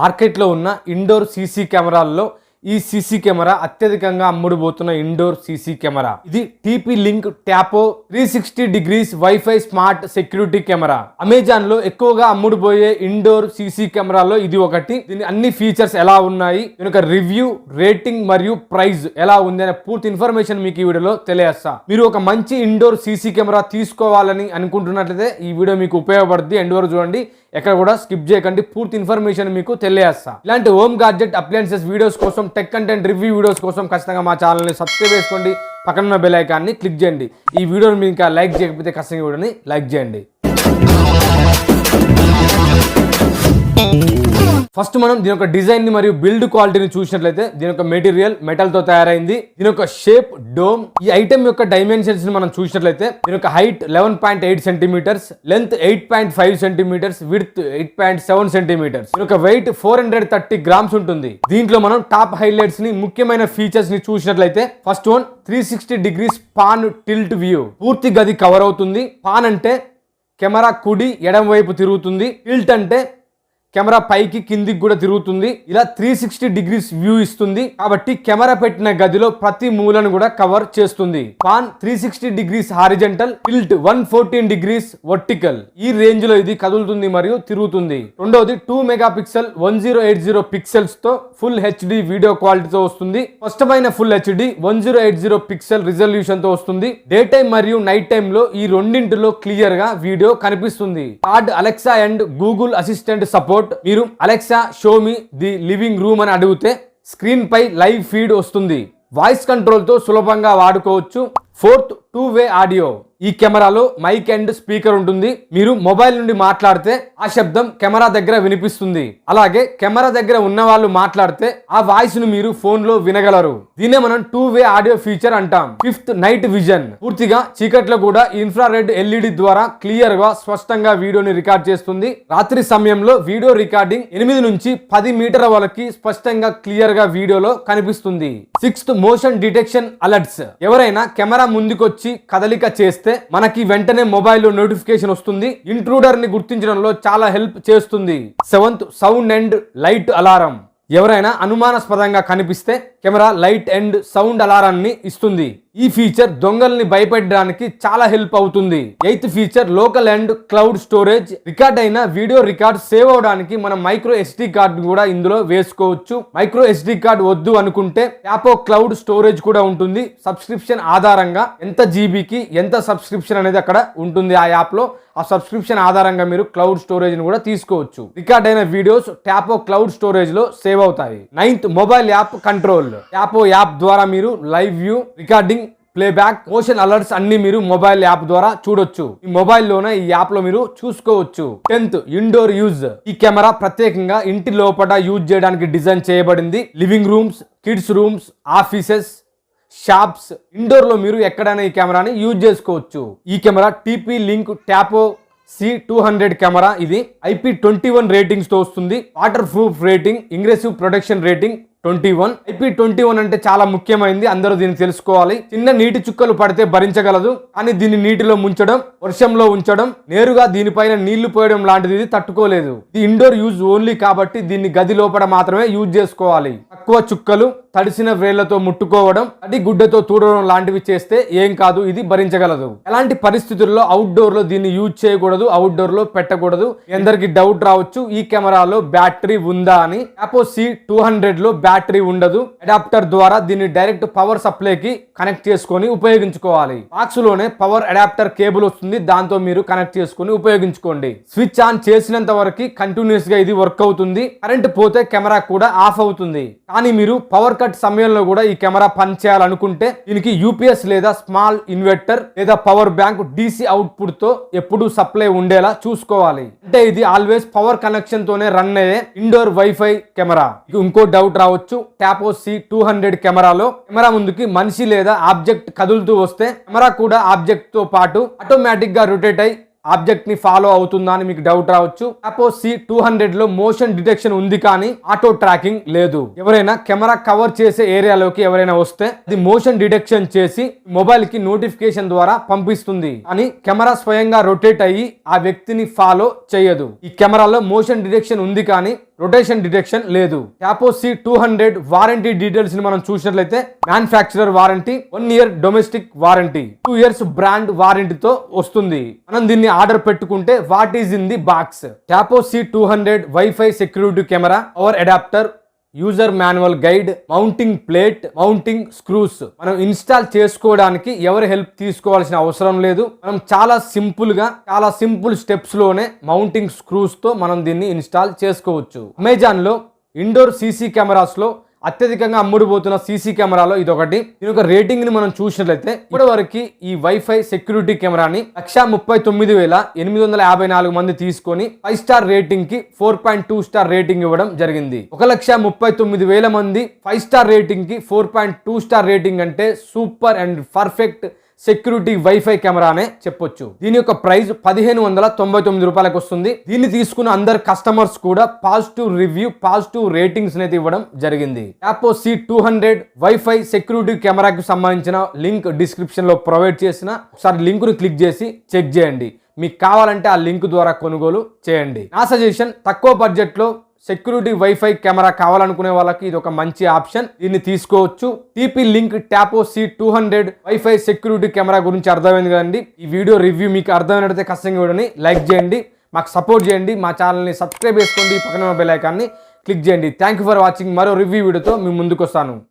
మార్కెట్లో ఉన్న indoor CC కెమెరాల్లో ఈ సీసీ కెమెరా అత్యధికంగా అమ్ముడుపోతున్న ఇండోర్ సీసీ కెమెరా. ఇది TP Link Tapo three sixty degrees wifi smart security camera. అమెజాన్లో ఎక్కువగా అమ్ముడుపోయే ఇండోర్ సీసీ కెమెరాలో ఇది ఒకటి. దీని అన్ని ఫీచర్స్ ఎలా ఉన్నాయి? దీని యొక్క రివ్యూ రేటింగ్ మరియు ప్రైస్ ఎలా ఉంది అనే పూర్తి ఇన్ఫర్మేషన్ మీకు ఈ వీడియోలో తెలియస్తా మీరు ఒక మంచి ఇండోర్ సీసీ కెమెరా తీసుకోవాలని అనుకుంటున్నట్లయితే ఈ వీడియో మీకు ఉపయోగపడుతుంది ఎండ్ వరకు చూడండి. ఎక్కడ కూడా స్కిప్ చేయకండి. పూర్తి ఇన్ఫర్మేషన్ మీకు తెలియజేస్తా. ఇలాంటి హోమ్ గాడ్జెట్ అప్లయన్సెస్ వీడియోస్ కోసం టెక్ కంటెంట్ రివ్యూ వీడియోస్ కోసం ఖచ్చితంగా మా ఛానల్ని సబ్స్క్రైబ్ చేసుకోండి. పక్కన ఉన్న బెల్ ఐకాన్ని క్లిక్ చేయండి. ఈ వీడియోని మీరు ఇంకా లైక్ చేయకపోతే ఖచ్చితంగా వీడియోని లైక్ చేయండి. ఫస్ట్ మనం దీని యొక్క డిజైన్ని మరియు బిల్డ్ క్వాలిటీని చూసినట్లయితే దీని యొక్క మెటీరియల్ మెటల్తో తయారైంది. దీని యొక్క షేప్ డోమ్ ఈ ఐటమ్ యొక్క డైమెన్షన్స్ని మనం చూసినట్లయితే దీని యొక్క height eleven point eight centimetres length eight point five centimetres width eight point seven centimetres దీని యొక్క weight four hundred thirty grams ఉంటుంది. దీంట్లో మనం టాప్ హైలైట్స్ని ముఖ్యమైన ఫీచర్స్ని చూసినట్లయితే first one three sixty degrees pan tilt view పూర్తి గది కవర్ అవుతుంది. పాన్ అంటే కెమెరా కుడి ఎడం వైపు తిరుగుతుంది. టిల్ట్ అంటే కెమెరా పైకి కిందికి కూడా తిరుగుతుంది. ఇలా త్రీ సిక్స్టీ డిగ్రీస్ వ్యూ ఇస్తుంది. కాబట్టి కెమెరా పెట్టిన గదిలో ప్రతి మూలను కూడా కవర్ చేస్తుంది. Pan three sixty degrees horizontal tilt one fourteen degrees vertical ఈ రేంజ్లో ఇది కదులుతుంది మరియు తిరుగుతుంది. రెండోది two mega pixel one zero eight zero పిక్సెల్స్తో full HD video క్వాలిటీతో వస్తుంది. స్పష్టమైన full HD one zero eight zero pixel రిజల్యూషన్తో వస్తుంది. డే టైం మరియు నైట్ టైం లో ఈ రెండింటిలో క్లియర్గా వీడియో కనిపిస్తుంది. Third Alexa and Google Assistant support మీరు Alexa show me the living room అని అడిగితే స్క్రీన్ పై లైవ్ ఫీడ్ వస్తుంది. వాయిస్ కంట్రోల్తో సులభంగా వాడుకోవచ్చు. ఫోర్త్ టూ వే ఆడియో ఈ కెమెరాలో మైక్ అండ్ స్పీకర్ ఉంటుంది. మీరు మొబైల్ నుండి మాట్లాడితే ఆ శబ్దం కెమెరా దగ్గర వినిపిస్తుంది. అలాగే కెమెరా దగ్గర ఉన్న వాళ్ళు మాట్లాడితే ఆ వాయిస్ను మీరు ఫోన్లో వినగలరు. దీన్నే మనం టూ వే ఆడియో ఫీచర్ అంటాం. ఫిఫ్త్ నైట్ విజన్ పూర్తిగా చీకట్లో కూడా ఇన్ఫ్రారెడ్ ఎల్ఈడి ద్వారా క్లియర్గా స్పష్టంగా వీడియోని రికార్డ్ చేస్తుంది. రాత్రి సమయంలో వీడియో రికార్డింగ్ ఎనిమిది నుంచి పది మీటర్ల వరకు స్పష్టంగా క్లియర్గా వీడియోలో కనిపిస్తుంది. సిక్స్త్ మోషన్ డిటెక్షన్ అలర్ట్స్ ఎవరైనా కెమెరా ముందుకొచ్చి కదలిక చేస్తే మనకి వెంటనే మొబైల్లో నోటిఫికేషన్ వస్తుంది. ఇంట్రూడర్ని గుర్తించడంలో చాలా హెల్ప్ చేస్తుంది. Seventh sound and light alarm. ఎవరైనా అనుమానాస్పదంగా కనిపిస్తే కెమెరా లైట్ అండ్ సౌండ్ అలారాన్ని ఇస్తుంది. ఈ ఫీచర్ దొంగల్ని భయపెట్టడానికి చాలా హెల్ప్ అవుతుంది. Eighth feature local and cloud storage. Record అయిన వీడియో రికార్డ్ సేవ్ అవడానికి మనం మైక్రో ఎస్డి కార్డ్ కూడా ఇందులో వేసుకోవచ్చు. మైక్రో ఎస్డి కార్డ్ వద్దు అనుకుంటే యాపో క్లౌడ్ స్టోరేజ్ కూడా ఉంటుంది. సబ్స్క్రిప్షన్ ఆధారంగా ఎంత జీబీకి ఎంత సబ్స్క్రిప్షన్ అనేది అక్కడ ఉంటుంది ఆ యాప్లో ఆ సబ్స్క్రిప్షన్ ఆధారంగా మీరు క్లౌడ్ స్టోరేజ్ని కూడా తీసుకోవచ్చు. రికార్డ్ అయిన వీడియోస్ ట్యాపో క్లౌడ్ స్టోరేజ్లో సేవ్ అవుతాయి. Ninth mobile app control. Tapo app ద్వారా మీరు live view recording playback motion alerts అన్ని మీరు మొబైల్ యాప్ ద్వారా చూడొచ్చు. ఈ మొబైల్లోనే ఈ యాప్లో మీరు చూసుకోవచ్చు. Tenth indoor use. ఈ కెమెరా ప్రత్యేకంగా ఇంటి లోపల యూజ్ చేయడానికి డిజైన్ చేయబడింది. Living rooms kids rooms offices shops. ఇండోర్లో మీరు ఎక్కడైనా ఈ కెమెరాని యూజ్ చేసుకోవచ్చు. ఈ camera TP Link Tapo C two hundred camera. ఇది ఐపీ ట్వంటీ వన్ రేటింగ్స్తో వస్తుంది. Waterproof rating ingressive protection rating twenty one. IP twenty one అంటే చాలా ముఖ్యమైనది అందరూ దీన్ని తెలుసుకోవాలి. చిన్న నీటి చుక్కలు పడితే భరించగలదు. కానీ దీన్ని నీటిలో ముంచడం వర్షంలో ఉంచడం నేరుగా దీనిపైన నీళ్ళు పోయడం లాంటిది ఇది తట్టుకోలేదు. ఇది ఇండోర్ యూజ్ ఓన్లీ కాబట్టి దీన్ని గది లోపల మాత్రమే యూజ్ చేసుకోవాలి. తక్కువ చుక్కలు తడిసిన వేళ్ళతో ముట్టుకోవడం అది గుడ్డతో తూడడం లాంటివి చేస్తే ఏం కాదు ఇది భరించగలదు. ఎలాంటి పరిస్థితుల్లో అవుట్డోర్లో దీన్ని యూజ్ చేయకూడదు అవుట్డోర్లో పెట్టకూడదు? మీ అందరికి డౌట్ రావచ్చు ఈ కెమెరాలో బ్యాటరీ ఉందా అని. అపో సి టూ హండ్రెడ్లో బ్యాటరీ బ్యాటరీ ఉండదు. అడాప్టర్ ద్వారా దీన్ని డైరెక్ట్ పవర్ సప్లైకి కనెక్ట్ చేసుకొని ఉపయోగించుకోవాలి. బాక్స్లోనే పవర్ అడాప్టర్ కేబుల్ వస్తుంది. దాంతో మీరు కనెక్ట్ చేసుకొని ఉపయోగించుకోండి. స్విచ్ ఆన్ చేసినంత వరకు కంటిన్యూస్గా ఇది వర్క్ అవుతుంది. కరెంట్ పోతే కెమెరా కూడా ఆఫ్ అవుతుంది. కానీ మీరు పవర్ కట్ సమయంలో కూడా ఈ కెమెరా పని చేయాలనుకుంటే దీనికి యూపీఎస్ లేదా స్మాల్ ఇన్వర్టర్ లేదా పవర్ బ్యాంక్ డీసీ అవుట్పుట్తో ఎప్పుడు సప్లై ఉండేలా చూసుకోవాలి. అంటే ఇది ఆల్వేస్ పవర్ కనెక్షన్ తోనే రన్ అయ్యే ఇండోర్ వైఫై కెమెరా. ఇంకో డౌట్ రావచ్చు. ట్యాపో సి టూ హండ్రెడ్ కెమెరాలో కెమెరా ముందుకి మనిషి లేదా ఆబ్జెక్ట్ కదులుతూ వస్తే కెమెరా కూడా ఆబ్జెక్ట్తో పాటు ఆటోమేటిక్గా రొటేట్ అయి ఆబ్జెక్ట్ని ఫాలో అవుతుందా అని మీకు డౌట్ రావచ్చు. అపో సి టూ హండ్రెడ్లో మోషన్ డిటెక్షన్ ఉంది కానీ ఆటో ట్రాకింగ్ లేదు. ఎవరైనా కెమెరా కవర్ చేసే ఏరియాలోకి ఎవరైనా వస్తే అది మోషన్ డిటెక్షన్ చేసి మొబైల్కి నోటిఫికేషన్ ద్వారా పంపిస్తుంది. అని కెమెరా స్వయంగా రొటేట్ అయ్యి ఆ వ్యక్తిని ఫాలో చేయదు. ఈ కెమెరాలో మోషన్ డిటెక్షన్ ఉంది కానీ రొటేషన్ డిటెక్షన్ లేదు. క్యాపోసి టూ హండ్రెడ్ వారంటీ డీటెయిల్స్ని మనం చూసినట్లయితే manufacturer warranty one year domestic warranty two years brand వారంటీతో వస్తుంది. మనం దీన్ని ఆర్డర్ పెట్టుకుంటే what is in the box? Tapo C two hundred wifi security camera power adapter user manual guide mounting plate mounting screws. మనం install చేసుకోవడానికి ఎవరి help తీసుకోవాల్సిన అవసరం లేదు. మనం చాలా సింపుల్గా చాలా సింపుల్ స్టెప్స్లోనే మౌంటింగ్ స్క్రూస్తో మనం దీన్ని ఇన్స్టాల్ చేసుకోవచ్చు. అమెజాన్లో ఇండోర్ సీసీ కెమెరాస్లో అత్యధికంగా అమ్ముడుపోతున్న సీసీ కెమెరాలో ఇది ఒకటి దీని యొక్క రేటింగ్ని మనం చూసినట్లయితే ఇప్పటి వరకు ఈ వైఫై సెక్యూరిటీ కెమెరాని లక్ష ముప్పై తొమ్మిది వేల ఎనిమిది వందల యాభై నాలుగు మంది తీసుకొని five star రేటింగ్కి four point two star rating ఇవ్వడం జరిగింది. ఒక లక్ష ముప్పై తొమ్మిది వేల మంది five star రేటింగ్కి four point two star rating అంటే super and perfect security wifi కెమెరానే చెప్పొచ్చు. దీని యొక్క ప్రైస్ పదిహేను వందల తొంభై తొమ్మిది రూపాయలకు వస్తుంది. దీన్ని తీసుకున్న అందరు కస్టమర్స్ కూడా పాజిటివ్ రివ్యూ పాజిటివ్ రేటింగ్స్ అనేది ఇవ్వడం జరిగింది. Tapo C two hundred wifi security కెమెరాకి సంబంధించిన లింక్ డిస్క్రిప్షన్లో ప్రొవైడ్ చేసిన ఒకసారి లింక్ను క్లిక్ చేసి చెక్ చేయండి. మీకు కావాలంటే ఆ లింక్ ద్వారా కొనుగోలు చేయండి. నా సజెషన్ తక్కువ బడ్జెట్లో సెక్యూరిటీ వైఫై కెమెరా కావాలనుకునే వాళ్ళకి ఇది ఒక మంచి ఆప్షన్. దీన్ని తీసుకోవచ్చు. TP Link Tapo C two hundred wifi security camera గురించి అర్థమైంది కదండి. ఈ వీడియో రివ్యూ మీకు అర్థమైనట్లయితే ఖచ్చితంగా వీడియోని లైక్ చేయండి. మాకు సపోర్ట్ చేయండి. మా ఛానల్ని సబ్స్క్రైబ్ చేసుకోండి. పక్కన బెల్ ఐకాన్ని క్లిక్ చేయండి. థ్యాంక్ యూ ఫర్ వాచింగ్ మరో రివ్యూ వీడియోతో మీ ముందుకు వస్తాను